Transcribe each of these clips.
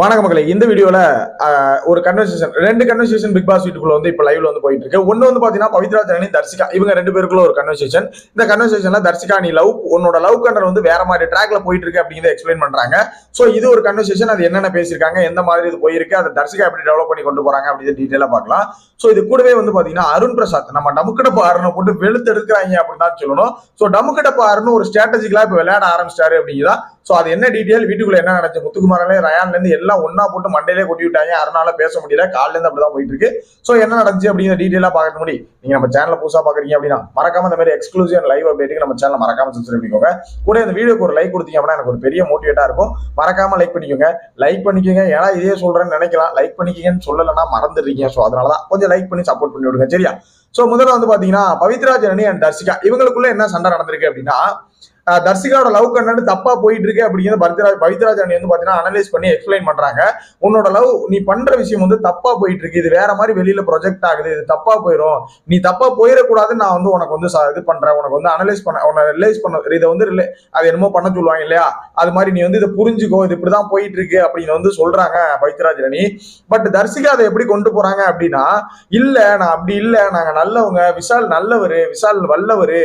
வணக்க மக்களே. இந்த வீடியோல ஒரு கன்வர்சேஷன் ரெண்டு கன்வர்சேஷன் பிக் பாஸ் வீட்டுக்குள்ள வந்து இப்போ லைவ்ல வந்து போயிட்டு இருக்கு ஒன்னு வந்து பாத்தீங்கன்னா பவித்ரா ஜனனி தர்சிகா இவங்க ரெண்டு பேருக்குள்ள ஒரு கன்வர்சேஷன் இந்த கன்வர்சேஷன்ல தர்சிகா நீ லவ் உன்னோட லவ் கண்டர் வந்து வேற மாதிரி ட்ராக்ல போயிட்டு இருக்கு அப்படிங்கிறத எக்ஸ்பிளைன் பண்றாங்க. சோ இது ஒரு கன்வர்சேஷன் அது என்னென்ன பேசியிருக்காங்க எந்த மாதிரி இது போயிருக்கு அதை தர்சிகா எப்படி டெவலப் பண்ணி கொண்டு போறாங்க அப்படின்னு டீட்டெயிலா பார்க்கலாம். சோ இது கூடவே வந்து பாத்தீங்கன்னா அருண் பிரசாத் நம்ம டமுக்கடப்ப அருணை போட்டு வெளுத்து எடுக்கிறாங்க அப்படின்னு தான் சொல்லணும். சோ டமுக்கடப்ப அருண் ஒரு ஸ்ட்ராட்டஜிக்கலா இப்ப விளையாட ஆரம்பிச்சிட்டாரு அப்படிங்கிறதா. சோ அது என்ன டீட்டெயில் வீட்டுக்குள்ள என்ன நடந்துச்சு? முத்துக்குமாரலே ரயான்ல இருந்து எல்லாம் ஒன்னா போட்டு மண்டையிலே கொட்டி விட்டாங்க. அருணால பேச முடியல. காலில இருந்து அப்படிதான் போயிட்டு இருக்கு சோ என்ன நடந்துச்சு அப்படிங்கிற டீட்டெயிலா பார்க்க முடியும் நீங்க நம்ம சேனல் புதுசா பாக்குறீங்க அப்படின்னா மறக்காம இந்த மாதிரி எக்ஸ்க்ளூசிவ் லைவ் அப்டேட்டுக்கு நம்ம சேனல் மறக்காம சப்ஸ்கிரைப் பண்ணிக்கோங்க. கூட இந்த வீடியோக்கு ஒரு லைக் கொடுத்தீங்க அப்படின்னா எனக்கு ஒரு பெரிய மோட்டிவேட்டா இருக்கும். மறக்காம லைக் பண்ணிக்கோங்க. லைக் பண்ணிக்கோங்க. ஏன்னா இதே சொல்றேன்னு நினைக்கலாம். லைக் பண்ணிக்கீங்கன்னு சொல்லலைன்னா மறந்துடுறீங்க. ஸோ அதனாலதான் கொஞ்சம் லைக் பண்ணி சப்போர்ட் பண்ணி விடுங்க சரியா? சோ முதல்ல வந்து பாத்தீங்கன்னா பவித்ரா ஜனனி அண்ட் தர்சிகா இவங்களுக்குள்ள என்ன சண்டை நடந்திருக்கு அப்படின்னா தர்சிகாவோட லவ் கண்டென்ட் தப்பா போயிட்டு இருக்கு அப்படிங்கிறத பரத்ராஜ் பவித்ராஜ் ஜனனி வந்து பாத்தீங்கன்னா அனலைஸ் பண்ணி எக்ஸ்பிளைன் பண்றாங்க. உன்னோட லவ் நீ பண்ற விஷயம் வந்து தப்பா போயிட்டு இருக்கு இது வேற மாதிரி வெளியில ப்ரொஜெக்ட் ஆகுது. இது தப்பா போயிடும் நீ தப்பா போயிடக்கூடாதுன்னு நான் வந்து உனக்கு வந்து இது பண்றேன். உனக்கு வந்து அனலைஸ் பண்ண உன்னை ரிலைஸ் பண்ண இதை வந்து ரிலே அது என்னமோ பண்ண சொல்லுவாங்க இல்லையா? அது மாதிரி நீ வந்து இதை புரிஞ்சுக்கோ. இது இப்படிதான் போயிட்டு இருக்கு அப்படின்னு வந்து சொல்றாங்க பவித்ராஜ் அணி பட் தர்சிகா அதை எப்படி கொண்டு போறாங்க அப்படின்னா இல்ல நான் அப்படி இல்ல. நாங்க நல்லவங்க. விஷால் நல்லவர். விஷால் வல்லவர்.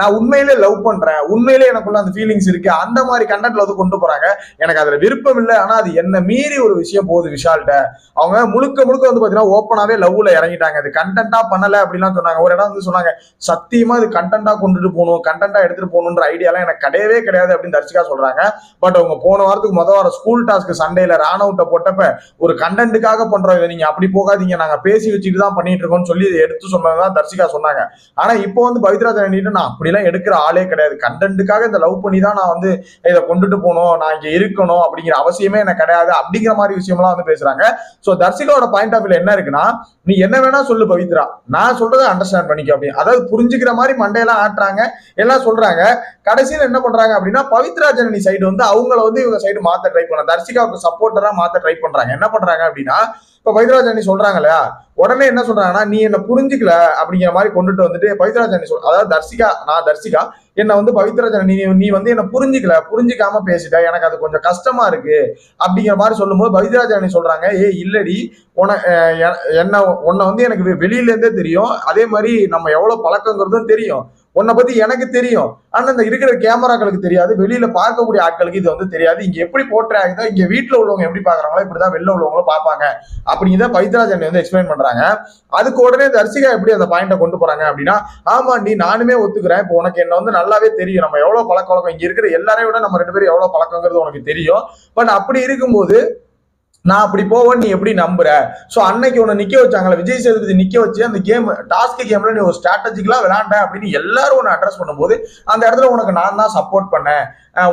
நான் உண்மையிலே லவ் பண்றேன். உண்மையில எனக்குள்ள அந்த ஃபீலிங்ஸ் இருக்கு. அந்த மாதிரி கண்டென்ட்ல வந்து கொண்டு போறாங்க. எனக்கு அதுல விருப்பம் இல்லை. ஆனா அது என்ன மீறி ஒரு விஷயம் போகுது விஷால்கிட்ட. அவங்க முழுக்க முழுக்க வந்து பாத்தீங்கன்னா ஓப்பனாவே லவ்ல இறங்கிட்டாங்க. அது கண்டென்ட்டா பண்ணல அப்படிலாம் சொன்னாங்க. ஒரு இடம் வந்து சொன்னாங்க சத்தியமா இது கண்டென்ட்டா கொண்டுட்டு போகணும். கண்டென்ட்டா எடுத்துட்டு போகணுன்ற ஐடியாலாம் எனக்கு கிடையவே கிடையாது அப்படின்னு தர்ஷிகா சொல்றாங்க. பட் அவங்க போன வாரத்துக்கு முத வாரம் ஸ்கூல் டாஸ்க் சண்டேல அவுட்டை போட்டப்ப ஒரு கண்டென்ட்டுக்காக பண்றோம். இதை நீங்க அப்படி போகாதீங்க. நாங்க பேசி வச்சுட்டு தான் பண்ணிட்டு இருக்கோம்னு சொல்லி இதை எடுத்து சொன்னதான் தர்ஷிகா சொன்னாங்க. ஆனா இப்போ வந்து பவித்ரா ஜனனிட்டு நான் அப்படிலாம் எடுக்கிற ஆளே கிடையாது. கண்டென்ட்டுக்கு கண்டென்ட்டுக்காக இந்த லவ் பண்ணி தான் நான் வந்து இதை கொண்டுட்டு போகணும் நான் இங்கே இருக்கணும் அப்படிங்கிற அவசியமே எனக்கு கிடையாது அப்படிங்கிற மாதிரி விஷயம்லாம் வந்து பேசுறாங்க. ஸோ தர்ஷிகாவோட பாயிண்ட் ஆஃப் வியூல என்ன இருக்குன்னா நீ என்ன வேணா சொல்லு பவித்ரா. நான் சொல்றதை அண்டர்ஸ்டாண்ட் பண்ணிக்க அப்படி அதாவது புரிஞ்சுக்கிற மாதிரி மண்டையெல்லாம் ஆட்டுறாங்க எல்லாம் சொல்றாங்க. கடைசியில் என்ன பண்றாங்க அப்படின்னா பவித்ரா ஜனனி சைடு வந்து அவங்கள வந்து இவங்க சைடு மாத்த ட்ரை பண்ண தர்சிகாவுக்கு சப்போர்ட்டரா மாத்த ட்ரை பண்றாங்க. என்ன பண்றாங்க அப்படின்னா இப்போ பைத்ராஜ் அண்ணி சொல்றாங்க இல்லையா உடனே என்ன சொல்றாங்கன்னா நீ என்ன புரிஞ்சுக்கல அப்படிங்கிற மாதிரி கொண்டுட்டு வந்துட்டு பவித்ராஜ் அண்ணி சொல் அதாவது தர்ஷிகா நான் தர்ஷிகா என்னை வந்து பவித்ராஜ் நீ நீ வந்து என்ன புரிஞ்சுக்கல புரிஞ்சுக்காம பேசிட்ட எனக்கு அது கொஞ்சம் கஷ்டமா இருக்கு அப்படிங்கிற மாதிரி சொல்லும்போது பவித்ராஜ் அண்ணி சொல்றாங்க ஏ இல்லடி உன எ- என்ன உன்னை வந்து எனக்கு வெ- தெரியும். அதே மாதிரி நம்ம எவ்வளவு பழக்கங்கிறதும் தெரியும். உன்னை பத்தி எனக்கு தெரியும். ஆனா இந்த இருக்கிற கேமராக்களுக்கு தெரியாது. வெளியில பார்க்கக்கூடிய ஆட்களுக்கு இது வந்து தெரியாது. இங்க எப்படி போட்டே ஆகுதோ இங்க வீட்டுல உள்ளவங்க எப்படி பாக்குறாங்களோ இப்படிதான் வெளில உள்ளவங்களும் பார்ப்பாங்க. அப்படிங்கிறத பவித்ரா வந்து எக்ஸ்பிளைன் பண்றாங்க. அதுக்கு உடனே தர்சிகா எப்படி அந்த பாயிண்ட கொண்டு போறாங்க அப்படின்னா ஆமாண்டி நானுமே ஒத்துக்கிறேன். இப்போ உனக்கு என்ன வந்து நல்லாவே தெரியும். நம்ம எவ்வளவு பழக்க வழக்கம்? இங்க இருக்கிற எல்லாரையும் விட நம்ம ரெண்டு பேரும் எவ்வளவு பழக்கங்கிறது உனக்கு தெரியும். பட் அப்படி இருக்கும்போது நான் அப்படி போவேன் நீ எப்படி நம்புற? சோ அன்னைக்கு உன்னை நிக்க வச்சாங்களே விஜய் சேதுபதி நிக்க வச்சு அந்த கேம் டாஸ்க் கேம்ல நீ ஒரு ஸ்ட்ராட்டஜிக்கலா விளாண்ட அப்படின்னு எல்லாரும் உன்னை அட்ரஸ் பண்ணும்போது அந்த இடத்துல உனக்கு நான் தான் சப்போர்ட் பண்ணேன்.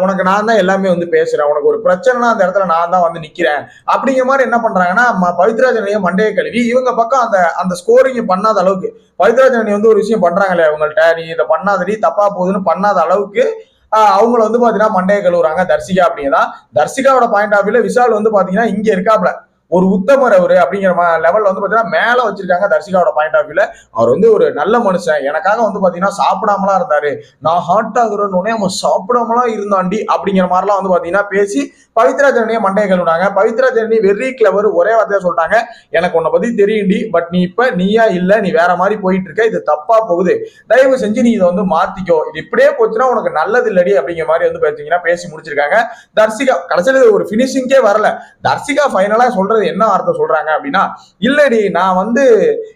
உனக்கு நான் தான் எல்லாமே வந்து பேசுறேன். உனக்கு ஒரு பிரச்சனைனா அந்த இடத்துல நான் தான் வந்து நிக்கிறேன். அப்படிங்கிற மாதிரி என்ன பண்றாங்கன்னா பவித்ராஜனையும் மண்டையை கழுவி இவங்க பக்கம் அந்த அந்த ஸ்கோரிங் பண்ணாத அளவுக்கு பவித்ராஜனி வந்து ஒரு விஷயம் பண்றாங்களே அவங்கள்ட்ட நீ இதை பண்ணாதடி தப்பா போகுதுன்னு பண்ணாத அளவுக்கு அவங்கள வந்து பாத்தீங்கன்னா மண்டையை கழுவுறாங்க தர்சிகா அப்படின்னா. தர்சிகாவோட பாயிண்ட் ஆஃப் வியூல விஷால் வந்து பாத்தீங்கன்னா இங்க இருக்காப்ல. ஒரு உத்தமர் அவரு அப்படிங்கிற லெவல்ல வந்து பாத்தீங்கன்னா மேல வச்சிருக்காங்க தர்சிகாவோட பாயிண்ட் ஆஃப் வியூல அவர் வந்து ஒரு நல்ல மனுஷன். எனக்காக வந்து பாத்தீங்கன்னா சாப்பிடாமலாம் இருந்தாரு. நான் ஹார்ட் ஆகுறேன்னு அவன் சாப்பிடாமலாம் இருந்தாண்டி அப்படிங்கிற மாதிரிலாம் வந்து பாத்தீங்கன்னா பேசி பவித்ரா ஜனனியை மண்டையை கழுவினாங்க. பவித்ரா ஜனனி வெரி கிளவர் ஒரே வார்த்தையா சொல்லிட்டாங்க. எனக்கு உன்னை பத்தி தெரியும்டி பட் நீ இப்ப நீயா இல்ல நீ வேற மாதிரி போயிட்டு இருக்க இது தப்பா போகுது. தயவு செஞ்சு நீ இதை வந்து மாத்திக்கோ. இது இப்படியே போச்சுன்னா உனக்கு நல்லது இல்லடி அப்படிங்கிற மாதிரி வந்து பார்த்தீங்கன்னா பேசி முடிச்சிருக்காங்க. தர்சிகா கடைசியில் ஒரு ஃபினிஷிங்கே வரல. தர்சிகா ஃபைனலா சொல்றது என்ன அர்த்தம் சொல்றாங்க அப்படின்னா இல்லடி நான் வந்து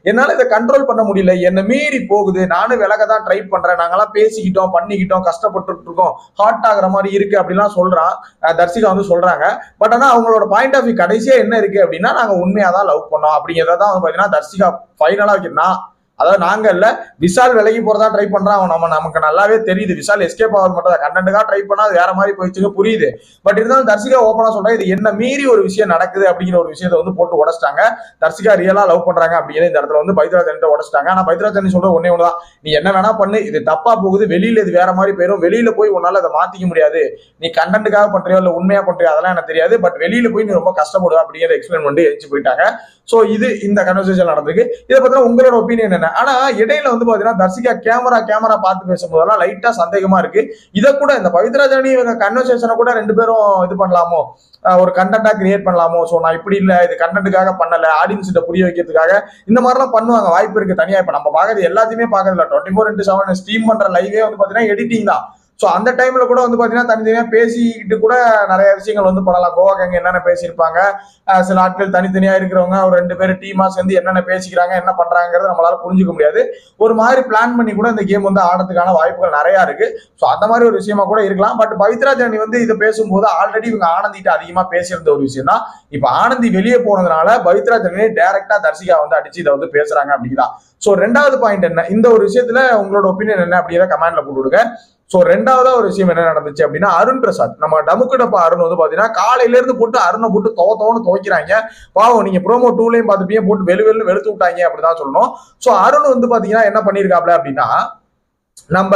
என்னால இதை கண்ட்ரோல் பண்ண முடியல என்னை மீறி போகுது நானும் விலக தான் ட்ரை பண்றேன் நாங்கெல்லாம் பேசிக்கிட்டோம் பண்ணிக்கிட்டோம் கஷ்டப்பட்டு இருக்கோம் ஹார்ட் ஆகுற மாதிரி இருக்கு அப்படிலாம் சொல்றான். தர்சிகா வந்து சொல்றாங்க. பட் ஆனா அவங்களோட பாயிண்ட் ஆஃப் வியூ கடைசியா என்ன இருக்கு அப்படின்னா நாங்க உண்மையா தான் லவ் பண்ணோம் அப்படிங்கறத தான் வந்து பாத்தீங்கன்னா தர்சிகா ஃபைனலா நான் அதாவது நாங்க இல்ல விஷால் விலகி போறதா ட்ரை பண்றான் அவன் நம்ம நமக்கு நல்லாவே தெரியுது. விஷால் எஸ்கேப் ஆக மட்டும் கண்டென்ட்டுக்காக ட்ரை பண்ணா அது வேற மாதிரி போயிடுச்சுங்க புரியுது. பட் இருந்தாலும் தர்சிகா ஓப்பனா சொல்றேன் இது என்ன மீறி ஒரு விஷயம் நடக்குது அப்படிங்கிற ஒரு விஷயத்த வந்து போட்டு உடச்சிட்டாங்க. தர்சிகா ரியலா லவ் பண்றாங்க அப்படிங்கிற இந்த இடத்துல வந்து பைத்ராஜன் உடச்சிட்டாங்க. ஆனா பைத்ராஜன் சொல்ற ஒன்னே ஒண்ணுதான். நீ என்ன வேணா பண்ணு இது தப்பா போகுது வெளியில இது வேற மாதிரி போயிடும் வெளியில போய் உன்னால அதை மாத்திக்க முடியாது. நீ கண்டென்ட்டுக்காக பண்றியோ இல்ல உண்மையா பண்றியோ அதெல்லாம் எனக்கு தெரியாது. பட் வெளியில போய் நீ ரொம்ப கஷ்டப்படுவ அப்படிங்கிறத எக்ஸ்பிளைன் பண்ணி எழுச்சி போயிட்டாங்க. சோ இது இந்த கன்வர்சேஷன் நடந்திருக்கு. இதை பத்தின உங்களோட ஒப்பீனியன் என்ன? ஆனா இடையில வந்து பாத்தீங்கன்னா தர்சிகா கேமரா கேமரா பார்த்து பேசும்போதெல்லாம் லைட்டா சந்தேகமா இருக்கு. இதை கூட இந்த பவித்ராஜனி இவங்க கன்வர்சேஷனை கூட ரெண்டு பேரும் இது பண்ணலாமோ? ஒரு கண்டென்ட்டா கிரியேட் பண்ணலாமோ? ஸோ நான் இப்படி இல்லை இது கண்டென்ட்டுக்காக பண்ணல ஆடியன்ஸ்கிட்ட புரிய வைக்கிறதுக்காக இந்த மாதிரிலாம் பண்ணுவாங்க. வாய்ப்பு இருக்கு தனியா. இப்ப நம்ம பாக்குறது எல்லாத்தையுமே பாக்குறதுல twenty four into seven stream பண்ற லைவே வந்து பாத்தீங்கன்னா எடிட்டிங் தான். ஸோ அந்த டைம்ல கூட வந்து பார்த்தீங்கன்னா தனித்தனியா பேசிக்கிட்டு கூட நிறைய விஷயங்கள் வந்து பண்ணலாம். கோவா என்னென்ன பேசியிருப்பாங்க? சில ஆட்கள் தனித்தனியா இருக்கிறவங்க ஒரு ரெண்டு பேரும் டீமா சேர்ந்து என்னென்ன பேசிக்கிறாங்க என்ன பண்றாங்கிறத நம்மளால புரிஞ்சுக்க முடியாது. ஒரு மாதிரி பிளான் பண்ணி கூட இந்த கேம் வந்து ஆடுறதுக்கான வாய்ப்புகள் நிறைய இருக்கு. ஸோ அந்த மாதிரி ஒரு விஷயமா கூட இருக்கலாம். பட் பவித்ரா ஜானி வந்து இதை பேசும்போது ஆல்ரெடி இவங்க ஆனந்திட்டு அதிகமா பேசியிருந்த ஒரு விஷயம் தான். இப்போ ஆனந்தி வெளியே போனதுனால பவித்ரா ஜானி டைரக்டா தர்சிகா வந்து அடிச்சு இதை வந்து பேசுறாங்க அப்படிதான். ஸோ ரெண்டாவது பாயிண்ட் என்ன? இந்த ஒரு விஷயத்துல உங்களோட ஒப்பீனியன் என்ன அப்படிங்கிறத கமெண்ட்ல போட்டுவிடுங்க ஸோ ரெண்டாவதா ஒரு விஷயம் என்ன நடந்துச்சு அப்படின்னா அருண் பிரசாத். நம்ம டமுக்கு டப்பா அருண் வந்து பாத்தீங்கன்னா காலையில இருந்து போட்டு அருணை போட்டு துவ தோன்னு துவைக்கிறாங்க. பாவம் நீங்க ப்ரோமோ டூலையும் பார்த்துப்பீங்க போட்டு வெளு வெளு வெளுத்து விட்டாங்க அப்படிதான் சொல்லணும். ஸோ அருண் வந்து பாத்தீங்கன்னா என்ன பண்ணியிருக்காப்ல அப்படின்னா நம்ம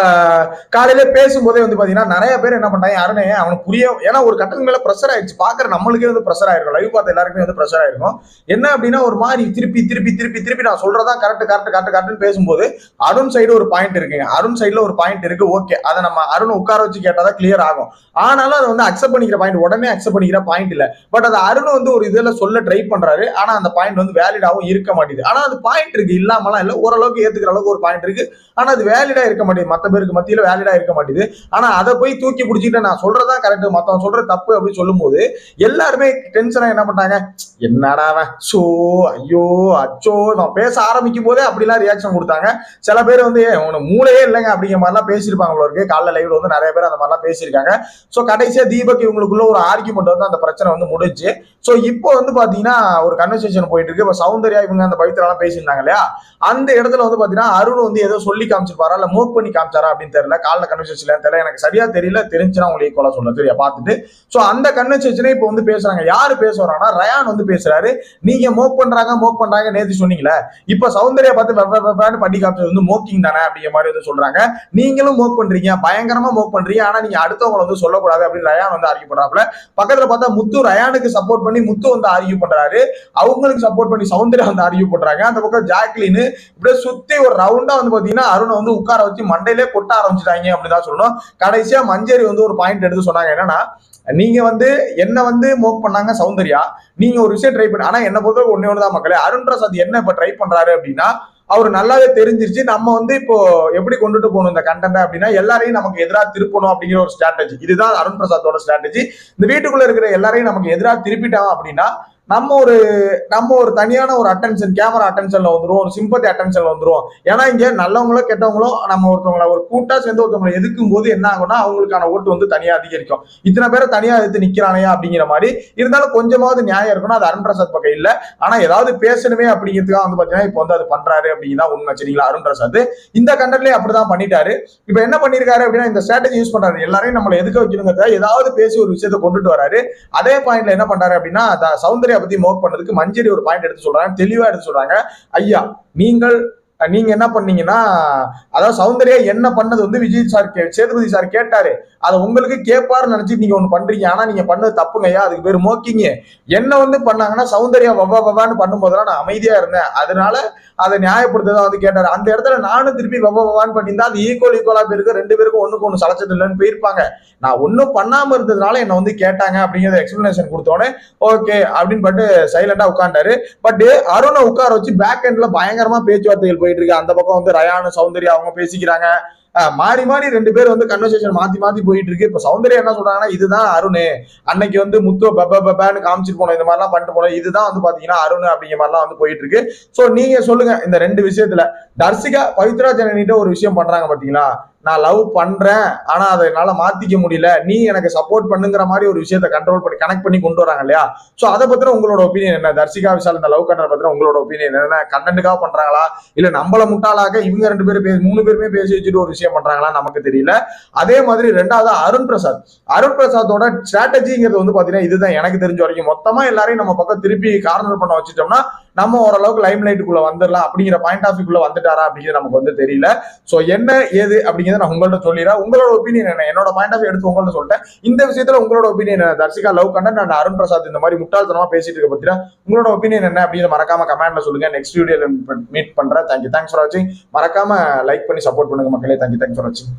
காலையில பேசும்போதே வந்து பாத்தீங்கன்னா நிறைய பேர் என்ன பண்றாங்க அருணையே அவனுக்கு புரிய ஏன்னா ஒரு கட்டத்துக்கு மேல ப்ரெஷர் ஆயிடுச்சு. பாக்குற நம்மளுக்கே வந்து ப்ரெஷர் ஆயிருக்கும். லைவ் பார்த்த எல்லாருக்குமே வந்து ப்ரெஷர் ஆயிருக்கும். என்ன அப்படின்னா ஒரு மாதிரி திருப்பி திருப்பி திருப்பி திருப்பி நான் சொல்றதா கரெக்ட் கரெக்ட் கரெக்ட் கரெக்ட்னு பேசும்போது அருண் சைடு ஒரு பாயிண்ட் இருக்குங்க அருண் சைடுல ஒரு பாயிண்ட் இருக்கு. ஓகே அதை நம்ம அருண் உட்கார வச்சு கேட்டாதான் கிளியர் ஆகும். ஆனாலும் அதை வந்து அக்செப்ட் பண்ணிக்கிற பாயிண்ட் உடனே அக்செப்ட் பண்ணிக்கிற பாயிண்ட் இல்ல. பட் அது அருண் வந்து ஒரு இதுல சொல்ல ட்ரை பண்றாரு. ஆனா அந்த பாயிண்ட் வந்து வேலிடாவும் இருக்க மாட்டேது ஆனா அது பாயிண்ட் இருக்கு. இல்லாமலாம் இல்ல. ஓரளவுக்கு ஏத்துக்கிற அளவுக்கு ஒரு பாயிண்ட் இருக்கு. ஆனா அது வேலிடா இருக்க மாட்டேங்குது. மாட்டேது மற்ற பேருக்கு மத்தியில் வேலிடாக இருக்க மாட்டேது ஆனா அதை போய் தூக்கி பிடிச்சிக்கிட்டு நான் சொல்றதா கரெக்ட் மற்றவன் சொல்றது தப்பு அப்படின்னு சொல்லும்போது எல்லாருமே டென்ஷனாக என்ன பண்ணிட்டாங்க என்னடா சோ ஐயோ அச்சோ நான் பேச ஆரம்பிக்கும் போதே அப்படிலாம் ரியாக்ஷன் கொடுத்தாங்க. சில பேர் வந்து "ஏய், உனக்கு மூளையே இல்லைங்க அப்படிங்கிற மாதிரிலாம் பேசியிருப்பாங்க இருக்கு. காலைல லைவ்ல வந்து நிறைய பேர் அந்த மாதிரிலாம் பேசியிருக்காங்க. ஸோ கடைசியா தீபக் இவங்களுக்குள்ள ஒரு ஆர்குமெண்ட் வந்து அந்த பிரச்சனை வந்து முடிஞ்சு ஸோ இப்போ வந்து பார்த்தீங்கன்னா ஒரு கன்வர்சேஷன் போயிட்டு இருக்கு. இப்போ சௌந்தர்யா இவங்க அந்த பவித்ராலாம் பேசியிருந்தாங்க இல்லையா? அந்த இடத்துல வந்து பார்த்தீங்கன்னா அருண் வந்து ஏதோ சொல்லி காமிச்சிருப்பாரா? இல்ல மூவ் பண்ணி காமிச்சாரா அப்படின்னு தெரியல. காலைல வச்சுலன்னு தெரியல. எனக்கு சரியா தெரியல. தெரிஞ்சுன்னா உங்களுக்கு ஈக்குவலா சொல்ல. சரியா? பார்த்துட்டு. ஸோ அந்த கன்வர்சேஷனே இப்போ வந்து பேசுறாங்க. யாரு பேசுறாங்கன்னா ரயான் வந்து பேசுறாரு. நீங்க மோக் பண்றாங்க மோக் பண்றாங்க நேத்து சொன்னீங்களே இப்ப சௌந்தர்யா பார்த்து வெவ்வேறு பண்ணி காமிச்சது வந்து மோக்கிங் தானே அப்படிங்கிற மாதிரி வந்து சொல்றாங்க. நீங்களும் மோக் பண்றீங்க. பயங்கரமா மோக் பண்றீங்க. ஆனா நீங்க அடுத்தவங்களை வந்து சொல்லக்கூடாது அப்படின்னு ரயான் வந்து ஆர்கியூ பண்றாப்ல பக்கத்துல பார்த்தா முத்து ரயானுக்கு சப்போர்ட் பண்ணி முத்து வந்து ஆர்கியூ பண்றாரு. அவங்களுக்கு சப்போர்ட் பண்ணி சௌந்தர்யா வந்து ஆர்கியூ பண்றாங்க. அந்த பக்கம் ஜாக்லின் இப்படியே சுத்தி ஒரு ரவுண்டா வந்து பாத்தீங்கன்னா அருணை வந்து உட்கார வச்சு மண்டையிலே கொட்ட ஆரம்பிச்சிட்டாங்க அப்படிதான் சொல்லணும். கடைசியா மஞ்சரி வந்து ஒரு பாயிண்ட் எடுத்து சொன்னாங்க. என்னன்னா நீங்க வந்து என்ன வந்து மோக் பண்ணாங்க சௌந்தர்யா. நீங்க ஒரு விஷயம் ட்ரை பண்ண ஆனா என்ன பொறுத்தவரை ஒண்ணே தான் மக்களே. அருண் பிரசாத் என்ன இப்ப ட்ரை பண்றாரு அப்படின்னா அவர் நல்லாவே தெரிஞ்சிருச்சு. நம்ம வந்து இப்போ எப்படி கொண்டுட்டு போகணும் இந்த கண்டென்ட் அப்படின்னா எல்லாரையும் நமக்கு எதிராக திருப்பணும் அப்படிங்கிற ஒரு ஸ்ட்ராட்டஜி இதுதான் அருண் பிரசாத்தோட ஸ்ட்ராட்டஜி இந்த வீட்டுக்குள்ள இருக்கிற எல்லாரையும் நமக்கு எதிராக திருப்பிட்டான் அப்படின்னா நம்ம ஒரு நம்ம ஒரு தனியான ஒரு அட்டென்ஷன் கேமரா அட்டென்ஷன்ல வந்துடும் ஒரு சிம்பத்தி அட்டென்ஷன்ல வந்துடும் ஏன்னா இங்க நல்லவங்களோ கெட்டவங்களோ நம்ம ஒருத்தவங்கள ஒரு கூட்டா சேர்ந்து ஒருத்தவங்களை எதுக்கும் போது என்ன ஆகும்னா அவங்களுக்கான ஓட்டு வந்து தனியா அதிகரிக்கும். இத்தனை பேரை தனியா எடுத்து நிக்கிறானையா அப்படிங்கிற மாதிரி இருந்தாலும் கொஞ்சமாவது நியாயம் இருக்கணும் அது அருண் பிரசாத் பக்கம் இல்ல. ஆனா ஏதாவது பேசணுமே அப்படிங்கிறதுக்காக வந்து பாத்தீங்கன்னா இப்போ வந்து அது பண்றாரு அப்படிங்கிறதா உண்மை சரிங்களா அருண் பிரசாத்? இந்த கண்டென்ட்லயே அப்படிதான் பண்ணிட்டாரு. இப்போ என்ன பண்ணிருக்காரு அப்படின்னா இந்த ஸ்ட்ராட்டஜி யூஸ் பண்றாரு. எல்லாரையும் நம்மளை எதுக்க வைக்கணுங்கிறத ஏதாவது பேசி ஒரு விஷயத்தை கொண்டுட்டு வராரு. அதே பாயிண்ட்ல என்ன பண்றாரு அப்படின்னா அந்த சௌந்தர்யா பத்தி மோக் பண்ணதுக்கு மஞ்சரி ஒரு பாயிண்ட் எடுத்து சொல்றாங்க தெளிவா எடுத்து சொல்றாங்க. ஐயா நீங்கள் நீங்க என்ன பண்ணீங்கன்னா அதாவது சௌந்தர்யா என்ன பண்ணது வந்து விஜய் சார் சேதுபதி சார் கேட்டாரு. அதை உங்களுக்கு கேட்பாரு நினைச்சு நீங்க ஒண்ணு பண்றீங்க. ஆனா நீங்க பண்ணது தப்புங்கய்யா அதுக்கு பேர் மோக்கிங்க. என்ன வந்து பண்ணாங்கன்னா சௌந்தர்யா வவ்வா வவான்னு பண்ணும்போதெல்லாம் நான் அமைதியா இருந்தேன். அதனால அதை நியாயப்படுத்ததான் வந்து கேட்டாரு. அந்த இடத்துல நானும் திருப்பி வவ்வா வவான்னு பண்ணியிருந்தா அது ஈக்குவல் ஈக்குவலா பேருக்கு ரெண்டு பேருக்கும் ஒண்ணுக்கு ஒண்ணு சளைச்சது இல்லைன்னு போயிருப்பாங்க. நான் ஒன்றும் பண்ணாம இருந்ததுனால என்ன வந்து கேட்டாங்க அப்படிங்கிறத எக்ஸ்பிளனேஷன் கொடுத்தோன்னே ஓகே அப்படின்னு பட்டு சைலண்டா உட்காண்டாரு பட் அருணை உட்கார வச்சு பேக் எண்ட்ல பயங்கரமா பேச்சுவார்த்தைகள் போயிட்டு இருக்கு அந்த பக்கம் வந்து ரயானு சௌந்தர்யா அவங்க பேசிக்கிறாங்க. மாறி மாறி ரெண்டு பேர் வந்து கன்வர்சேஷன் மாத்தி மாத்தி போயிட்டு இருக்கு இப்ப சௌந்தர்யா என்ன சொல்றாங்கன்னா இதுதான் அருண். அன்னைக்கு வந்து முத்து பப்ப பப்பான்னு காமிச்சிட்டு போனோம். இந்த மாதிரிலாம் பண்ணிட்டு போனோம். இதுதான் வந்து பாத்தீங்கன்னா அருண் அப்படிங்கிற மாதிரிலாம் வந்து போயிட்டு இருக்கு சோ நீங்க சொல்லுங்க இந்த ரெண்டு விஷயத்துல. தர்சிகா பவித்ரா ஜனனிட்ட ஒரு விஷயம் பண்றாங்க பாத்தீங்களா? நான் லவ் பண்றேன் ஆனா அதை என்னால மாத்திக்க முடியல. நீ எனக்கு சப்போர்ட் பண்ணுங்கிற மாதிரி ஒரு விஷயத்த கண்ட்ரோல் பண்ணி கனெக்ட் பண்ணி கொண்டு வராங்க இல்லையா? சோ அதை பத்தின உங்களோட ஒப்பீனியன் என்ன? தர்சிகா விஷால் இந்த லவ் கண்டனை பத்தின உங்களோட ஒப்பீனியன் என்ன? கண்டென்ட்டுக்காக பண்றாங்களா? இல்ல நம்மள முட்டாளாக இவங்க ரெண்டு பேரும் பேசி மூணு பேருமே பேசி வச்சுட்டு ஒரு விஷயம் பண்றாங்களா? நமக்கு தெரியல. அதே மாதிரி ரெண்டாவது அருண் பிரசாத். அருண் பிரசாத்தோட ஸ்ட்ராட்டஜிங்கிறது வந்து பாத்தீங்கன்னா இதுதான். எனக்கு தெரிஞ்ச வரைக்கும் மொத்தமா எல்லாரையும் நம்ம பக்கம் திருப்பி கார்னர் பண்ண வச்சுட்டோம்னா நம்ம ஓரளவுக்கு லைம் லைட்டுக்குள்ள வந்துடலாம் அப்படிங்கிற பாயிண்ட் ஆஃப் வியூக்குள்ள வந்துட்டாரா அப்படிங்கிறது நமக்கு வந்து தெரியல. சோ என்ன ஏது அப்படிங்கிறத நான் உங்கள்ட்ட சொல்லிடுறேன். உங்களோட ஒப்பீனியன் என்ன? என்னோட பாயிண்ட் ஆஃப் எடுத்து உங்கள்ட்ட சொல்லிட்டேன். இந்த விஷயத்துல உங்களோட ஒப்பீனியன் என்ன? தர்சிகா லவ் கண்டன் நான் அருண் பிரசாத் இந்த மாதிரி முட்டாள்தனமா பேசிட்டு இருக்க பத்தினா உங்களோட ஒப்பீனியன் என்ன அப்படின்னு மறக்காம கமெண்ட்ல சொல்லுங்க. நெக்ஸ்ட் வீடியோல மீட் பண்றேன். தேங்க்யூ தேங்க்ஸ் ஃபார் வாட்சிங் மறக்காம லைக் பண்ணி சப்போர்ட் பண்ணுங்க மக்களே. தேங்க்யூ தேங்க்ஸ் ஃபார் வாட்சிங்